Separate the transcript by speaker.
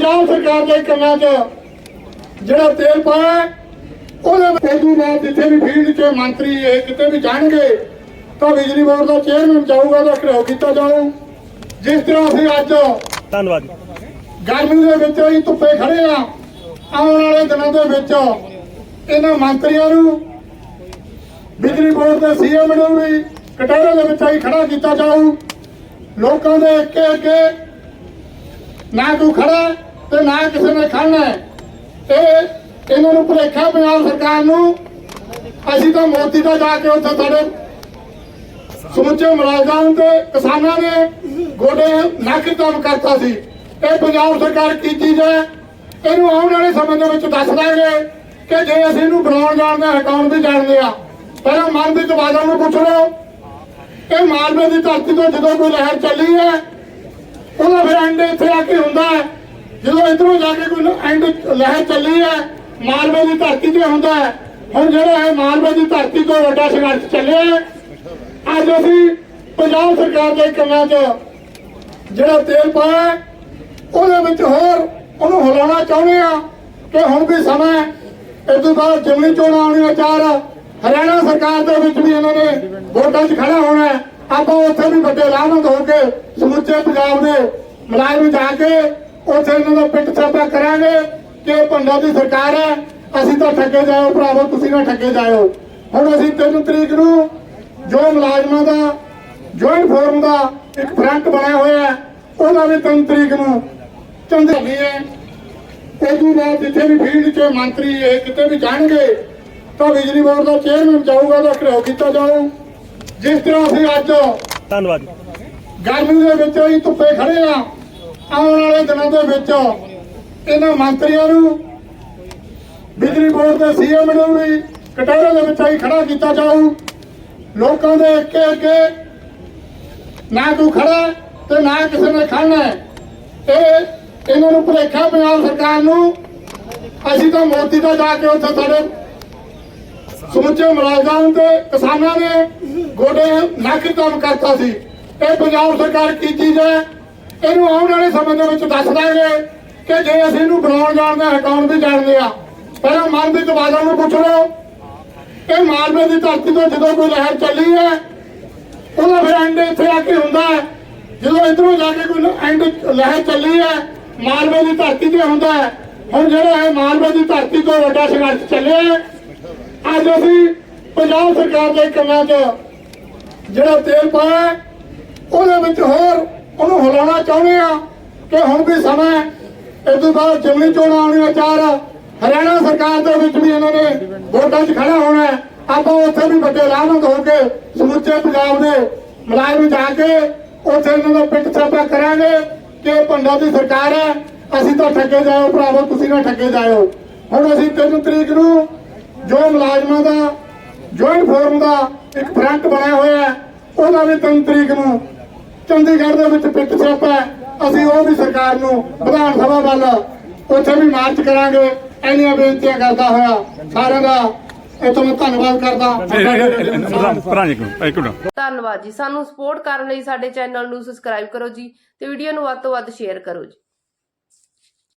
Speaker 1: ਪੰਜਾਬ ਸਰਕਾਰ ਦੇ ਕੰਮਾਂ 'ਚ ਜਿਹੜਾ ਤੇਲ ਪਾਇਆ ਹੈ, ਉਹਦੇ ਤੋਂ ਬਾਅਦ ਜਿੱਥੇ ਵੀ ਫੀਲਡ 'ਚ ਮੰਤਰੀ ਇਹ ਕਿਤੇ ਵੀ ਜਾਣਗੇ ਤਾਂ ਬਿਜਲੀ ਬੋਰਡ ਦਾ ਚੇਅਰਮੈਨ ਜਾਊਗਾ ਤਾਂ ਘਿਰਾਓ ਕੀਤਾ ਜਾਊ। ਜਿਸ ਤਰ੍ਹਾਂ ਅਸੀਂ ਅੱਜ
Speaker 2: ਧੰਨਵਾਦ
Speaker 1: ਗਰਮੀ ਦੇ ਵਿੱਚ ਅਸੀਂ ਧੁੱਪੇ ਖੜੇ ਆ ਆਉਣ ਵਾਲੇ ਦਿਨਾਂ ਦੇ ਵਿੱਚ ਇਹਨਾਂ ਮੰਤਰੀਆਂ ਨੂੰ ਬਿਜਲੀ ਬੋਰਡ ਦੇ ਸੀਐਮ ਨੂੰ ਵੀ ਕਟਹਿਰੇ ਦੇ ਵਿੱਚ ਅਸੀਂ ਖੜਾ ਕੀਤਾ ਜਾਊ। ਲੋਕਾਂ ਦੇ ਅੱਗੇ ਅੱਗੇ ਨਾ ਤੂੰ ਖੜਾ ਤੇ ਨਾ ਕਿਸੇ ਨੇ ਖੜਨਾ ਇਹ ਇਹਨਾਂ ਨੂੰ ਭੁਲੇਖਾ ਪੰਜਾਬ ਸਰਕਾਰ ਨੂੰ। ਅਸੀਂ ਤਾਂ ਮੋਦੀ ਦਾ ਜਾ ਕੇ ਉੱਥੇ ਸਾਡੇ ਸਮੁੱਚੇ ਮੁਲਾਜ਼ਮਾਂ ਤੇ ਕਿਸਾਨਾਂ ਨੇ ਗੋਡੇ ਨੱਕ ਕੰਮ ਕਰਤਾ ਸੀ। ਇਹ ਪੰਜਾਬ ਸਰਕਾਰ ਕੀ ਚੀਜ਼ ਹੈ? ਇਹਨੂੰ ਆਉਣ ਵਾਲੇ ਸਮੇਂ ਦੇ ਵਿੱਚ ਦੱਸ ਦਾਂਗੇ ਕਿ ਜੇ ਅਸੀਂ ਇਹਨੂੰ ਬਣਾਉਣ ਜਾਣਦੇ ਹਾਂ ਹਟਾਉਣ ਵੀ ਜਾਣਦੇ ਆ ਪਹਿਲਾਂ ਮਨਪ੍ਰੀਤ ਬਾਦਲ ਨੂੰ ਪੁੱਛ ਲਓ। ਇਹ ਮਾਲਵੇ ਦੀ ਧਰਤੀ ਤੋਂ ਜਦੋਂ ਕੋਈ ਲਹਿਰ ਚੱਲੀ ਹੈ, ਉਹਦਾ ਫਿਰ ਐਂਡ ਇੱਥੇ ਆ ਕੇ ਹੁੰਦਾ ਹੈ। ਜਦੋਂ ਇਧਰੋਂ ਜਾ ਕੇ ਕੋਈ ਐਂਡ ਲਹਿਰ ਚੱਲੀ ਹੈ, ਮਾਲਵੇ ਦੀ ਧਰਤੀ ਤੇ ਹੁੰਦਾ ਹੈ, ਹੁਣ ਜਿਹੜਾ ਇਹ ਮਾਲਵੇ ਦੀ ਧਰਤੀ ਤੋਂ ਵੱਡਾ ਸੰਘਰਸ਼ ਚੱਲਿਆ ਹੈ, ਅੱਜ ਅਸੀਂ ਪੰਜਾਬ ਸਰਕਾਰ ਦੇ ਕੰਮਾਂ 'ਚ ਜਿਹੜਾ ਤੇਲ ਪਾਇਆ ਉਹਦੇ ਵਿੱਚ ਹੋਰ ਉਹਨੂੰ ਹਿਲਾਉਣਾ ਚਾਹੁੰਦੇ ਆ ਕਿ ਹੁਣ ਵੀ ਸਮਾਂ ਇਸ ਤੋਂ ਬਾਅਦ ਜਿਮਨੀ ਚੋਣਾਂ ਆਉਣੀਆਂ ਚਾਰ, ਹਰਿਆਣਾ ਸਰਕਾਰ ਦੇ ਵਿੱਚ ਵੀ ਇਹਨਾਂ ਨੇ ਵੋਟਾਂ 'ਚ ਖੜਾ ਹੋਣਾ ਆਪਾਂ ਉੱਥੇ ਵੀ ਵੱਡੇ ਲਾਭੰਦ ਹੋ ਕੇ ਸਮੁੱਚੇ ਪੰਜਾਬ ਦੇ ਮੁਲਾਜ਼ਮ ਜਾ ਕੇ ਉੱਥੇ ਇਹਨਾਂ ਦਾ ਪਿੱਟ ਛਾਪਾ ਕਰਾਂਗੇ ਕਿ ਇਹ ਭੰਡਾ ਦੀ ਸਰਕਾਰ ਹੈ। ਅਸੀਂ ਤਾਂ ਠੱਗੇ ਜਾਓ ਭਰਾਵੋ ਤੁਸੀਂ ਨਾ ਠੱਗੇ ਜਾਓ ਹੁਣ ਅਸੀਂ 3 ਤਰੀਕ ਨੂੰ ਜੋ ਮੁਲਾਜ਼ਮਾਂ ਦਾ ਜੁਆਇੰਟ ਫੋਰਮ ਦਾ ਇੱਕ ਫਰੰਟ ਬਣਿਆ ਹੋਇਆ ਹੈ। ਉਹਦਾ ਵੀ 3 ਤਰੀਕ ਨੂੰ ਚੰਦੇ ਹੈਗੀ ਹੈ। ਤੋਂ ਬਾਅਦ ਜਿੱਥੇ ਵੀ ਫੀਲਡ 'ਚ ਮੰਤਰੀ ਇਹ ਕਿਤੇ ਵੀ ਜਾਣਗੇ ਤਾਂ ਬਿਜਲੀ ਬੋਰਡ ਦਾ ਚੇਅਰਮੈਨ ਜਾਊਗਾ ਤਾਂ ਘਿਰਾਓ ਕੀਤਾ ਜਾਊ। ਜਿਸ ਤਰ੍ਹਾਂ ਅਸੀਂ ਅੱਜ
Speaker 2: ਧੰਨਵਾਦ।
Speaker 1: ਗਰਮੀ ਦੇ ਵਿੱਚ ਅਸੀਂ ਧੁੱਪੇ ਖੜੇ ਆ ਆਉਣ ਵਾਲੇ ਦਿਨਾਂ ਦੇ ਵਿੱਚ ਇਹਨਾਂ ਮੰਤਰੀਆਂ ਨੂੰ ਬਿਜਲੀ ਬੋਰਡ ਦੇ ਸੀਐਮ ਨੂੰ ਵੀ ਕਟਹਿਰੇ ਦੇ ਵਿੱਚ ਅਸੀਂ ਖੜਾ ਕੀਤਾ ਜਾਊ। ਲੋਕਾਂ ਦੇ ਅੱਗੇ ਅੱਗੇ ਨਾ ਤੂੰ ਖੜਾ ਤੇ ਨਾ ਕਿਸੇ ਨੇ ਖੜਨਾ ਇਹ ਇਹਨਾਂ ਨੂੰ ਭੁਲੇਖਾ ਪੰਜਾਬ ਸਰਕਾਰ ਨੂੰ। ਅਸੀਂ ਤਾਂ ਮੋਦੀ ਦਾ ਜਾ ਕੇ ਉੱਥੇ ਸਾਡੇ ਸਮੁੱਚੇ ਮੁਲਾਜ਼ਮਾਂ ਤੇ ਕਿਸਾਨਾਂ ਨੇ ਗੋਡੇ ਨੱਕ ਕੰਮ ਕਰਤਾ ਸੀ। ਇਹ ਪੰਜਾਬ ਸਰਕਾਰ ਕੀ ਚੀਜ਼ ਹੈ ਇਹਨੂੰ ਆਉਣ ਵਾਲੇ ਸਮੇਂ ਦੇ ਵਿੱਚ ਦੱਸ ਦਾਂਗੇ ਕਿ ਜੇ ਅਸੀਂ ਇਹਨੂੰ ਬਣਾਉਣ ਜਾਣਦੇ ਹਾਂ ਹਟਾਉਣ ਵੀ ਜਾਣਦੇ ਆ, ਪਹਿਲਾਂ ਮਨਪ੍ਰੀਤ ਬਾਦਲ ਨੂੰ ਪੁੱਛ ਲਓ। ਇਹ ਮਾਲਵੇ ਦੀ ਧਰਤੀ ਤੋਂ ਜਦੋਂ ਕੋਈ ਲਹਿਰ ਚੱਲੀ ਹੈ, ਉਹਦਾ ਫਿਰ ਐਂਡ ਇੱਥੇ ਆ ਕੇ ਹੁੰਦਾ ਹੈ। ਜਦੋਂ ਇਧਰੋਂ ਜਾ ਕੇ ਕੋਈ ਐਂਡ ਲਹਿਰ ਚੱਲੀ ਹੈ, ਮਾਲਵੇ ਦੀ ਧਰਤੀ ਤੇ ਹੁੰਦਾ ਹੈ। ਹੁਣ ਜਿਹੜਾ ਇਹ ਮਾਲਵੇ ਦੀ ਧਰਤੀ ਤੋਂ ਵੱਡਾ ਸੰਘਰਸ਼ ਚੱਲਿਆ ਹੈ, ਅੱਜ ਅਸੀਂ ਪੰਜਾਬ ਸਰਕਾਰ ਦੇ ਕੰਮਾਂ 'ਚ ਜਿਹੜਾ ਤੇਲ ਪਾਇਆ ਉਹਦੇ ਵਿੱਚ ਹੋਰ ਉਹਨੂੰ ਚਾਹੁੰਦੇ ਆ ਕਿ ਹੁਣ ਵੀ ਸਮਾਂ ਇਸ ਤੋਂ ਬਾਅਦ ਜਿਮਨੀ ਚੋਣਾਂ ਆਉਣੀਆਂ ਚਾਰ। ਹਰਿਆਣਾ ਸਰਕਾਰ ਦੇ ਵਿੱਚ ਵੀ ਇਹਨਾਂ ਨੇ ਵੋਟਾਂ 'ਚ ਖੜਾ ਹੋਣਾ ਹੈ। ਆਪਾਂ ਉੱਥੇ ਵੀ ਵੱਡੇ ਲਾਭੰਦ ਹੋ ਕੇ ਸਮੁੱਚੇ ਪੰਜਾਬ ਦੇ ਮੁਲਾਜ਼ਮ ਜਾ ਕੇ ਉੱਥੇ ਇਹਨਾਂ ਦਾ ਪਿੱਟ ਛਾਪਾ ਕਰਾਂਗੇ ਕਿ ਇਹ ਭੰਡਾ ਦੀ ਸਰਕਾਰ ਹੈ। ਅਸੀਂ ਤਾਂ ਠੱਗੇ ਜਾਇਓ ਭਰਾਵੋ, ਤੁਸੀਂ ਨਾ ਠੱਗੇ ਜਾਇਓ। ਹੁਣ ਅਸੀਂ 3 ਤਰੀਕ ਨੂੰ ਜੋ ਮੁਲਾਜ਼ਮਾਂ ਦਾ ਜੁਆਇੰਟ ਫੋਰਮ ਦਾ ਇੱਕ ਫਰੰਟ ਬਣਿਆ ਹੋਇਆ ਹੈ, ਉਹਦਾ ਵੀ 3 ਤਰੀਕ ਨੂੰ ਚੰਡੀਗੜ੍ਹ ਦੇ ਵਿੱਚ ਪਿੱਟ ਛਾਪਾ ਹੈ। ਅਸੀਂ ਉਹ ਵੀ ਸਰਕਾਰ ਨੂੰ ਵਿਧਾਨ ਸਭਾ ਵੱਲ ਉੱਥੇ ਵੀ ਮਾਰਚ ਕਰਾਂਗੇ। ਇੰਨੀਆਂ ਬੇਨਤੀਆਂ ਕਰਦਾ ਹੋਇਆ ਸਾਰਿਆਂ ਦਾ। ਇਤੋਂ ਮੈਂ ਧੰਨਵਾਦ ਕਰਦਾ।
Speaker 3: ਧੰਨਵਾਦ ਜੀ। ਸਾਨੂੰ ਸਪੋਰਟ ਕਰਨ ਲਈ ਸਾਡੇ ਚੈਨਲ ਨੂੰ ਸਬਸਕ੍ਰਾਈਬ ਕਰੋ ਜੀ ਤੇ ਵੀਡੀਓ ਨੂੰ ਵੱਧ ਤੋਂ ਵੱਧ ਸ਼ੇਅਰ ਕਰੋ ਜੀ।